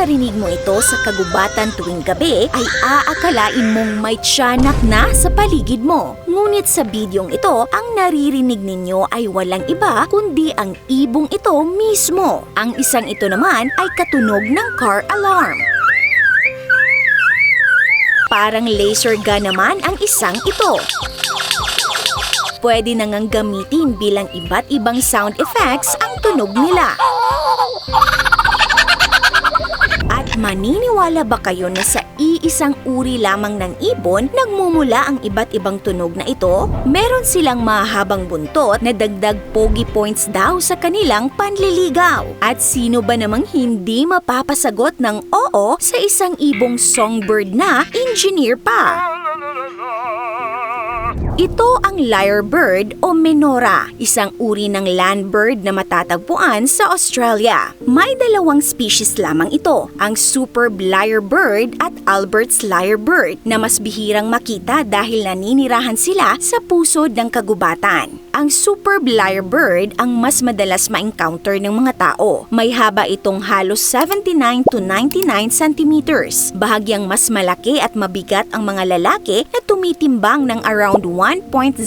narinig mo ito sa kagubatan tuwing gabi, ay aakalain mong may tiyanak na sa paligid mo. Ngunit sa bidyong ito, ang naririnig ninyo ay walang iba kundi ang ibong ito mismo. Ang isang ito naman ay katunog ng car alarm. Parang laser gun naman ang isang ito. Pwede na ngang gamitin bilang iba't ibang sound effects ang tunog nila. Maniniwala ba kayo na sa iisang uri lamang ng ibon nagmumula ang iba't ibang tunog na ito? Meron silang mahabang buntot na dagdag pogi points daw sa kanilang panliligaw. At sino ba namang hindi mapapasagot ng oo sa isang ibong songbird na engineer pa? Ito ang lyrebird o menora, isang uri ng land bird na matatagpuan sa Australia. May dalawang species lamang ito, ang superb lyrebird at Albert's lyrebird na mas bihirang makita dahil naninirahan sila sa pusod ng kagubatan. Ang superb lyrebird ang mas madalas ma-encounter ng mga tao. May haba itong halos 79 to 99 centimeters. Bahagyang mas malaki at mabigat ang mga lalaki na tumitimbang ng around 1.09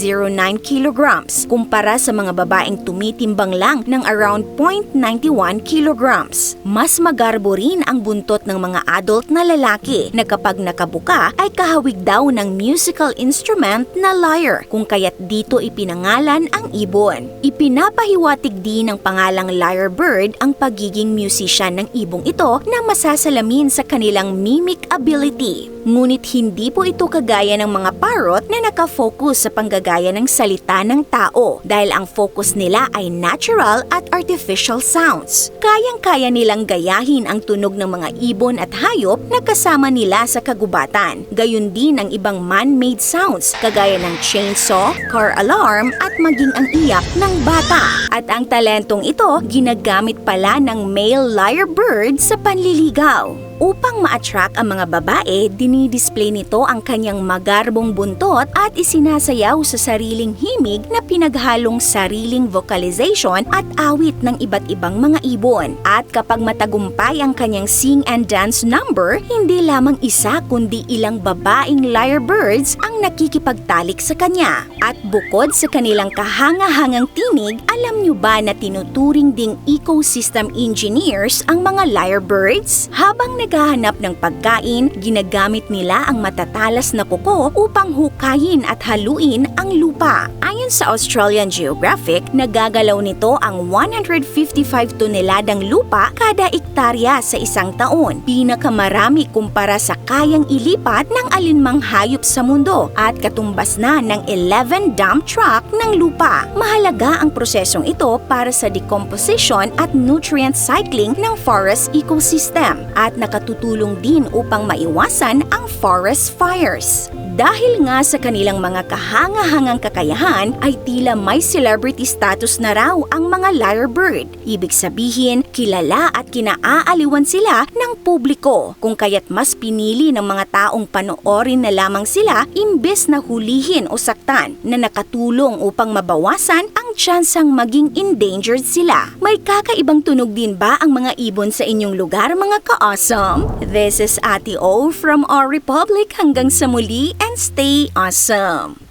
kilograms kumpara sa mga babaeng tumitimbang lang ng around 0.91 kilograms. Mas magarbo rin ang buntot ng mga adult na lalaki na kapag nakabuka ay kahawig daw ng musical instrument na lyre kung kaya't dito ipinangalan ang ibon. Ipinapahiwatig din ng pangalang lyrebird ang pagiging musician ng ibong ito na masasalamin sa kanilang mimic ability. Ngunit hindi po ito kagaya ng mga parrot na nakafocus sa panggagaya ng salita ng tao dahil ang focus nila ay natural at artificial sounds. Kayang-kaya nilang gayahin ang tunog ng mga ibon at hayop na kasama nila sa kagubatan. Gayun din ang ibang man-made sounds kagaya ng chainsaw, car alarm at maging ang iyak ng bata. At ang talentong ito ginagamit pala ng male lyrebird sa panliligaw. Upang ma-attract ang mga babae, dinidisplay nito ang kanyang magarbong buntot at isinasayaw sa sariling himig na pinaghalong sariling vocalization at awit ng iba't ibang mga ibon. At kapag matagumpay ang kanyang sing and dance number, hindi lamang isa kundi ilang babaeng lyrebirds ang nakikipagtalik sa kanya. At bukod sa kanilang kahanga-hangang tinig, alam nyo ba na tinuturing ding ecosystem engineers ang mga lyrebirds? Habang naghahanap ng pagkain, ginagamit nila ang matatalas na kuko upang hukayin at haluin ang lupa. Ayon sa Australian Geographic, nagagalaw nito ang 155 toneladang lupa kada ektarya sa isang taon. Pinakamarami kumpara sa kayang ilipat ng alinmang hayop sa mundo at katumbas na ng 11 dump truck ng lupa. Mahalaga ang prosesong ito para sa decomposition at nutrient cycling ng forest ecosystem at nakatutulong din upang maiwasan ang forest fires. Dahil nga sa kanilang mga kahanga-hangang kakayahan ay tila may celebrity status na raw ang mga lyrebird. Ibig sabihin, kilala at kinaaaliwan sila ng publiko kung kaya't mas pinili ng mga taong panoorin na lamang sila imbes na hulihin o saktan na nakatulong upang mabawasan ang tsansang maging endangered sila. May kakaibang tunog din ba ang mga ibon sa inyong lugar mga ka-awesome? This is Ate O from our Republic hanggang sa muli and stay awesome!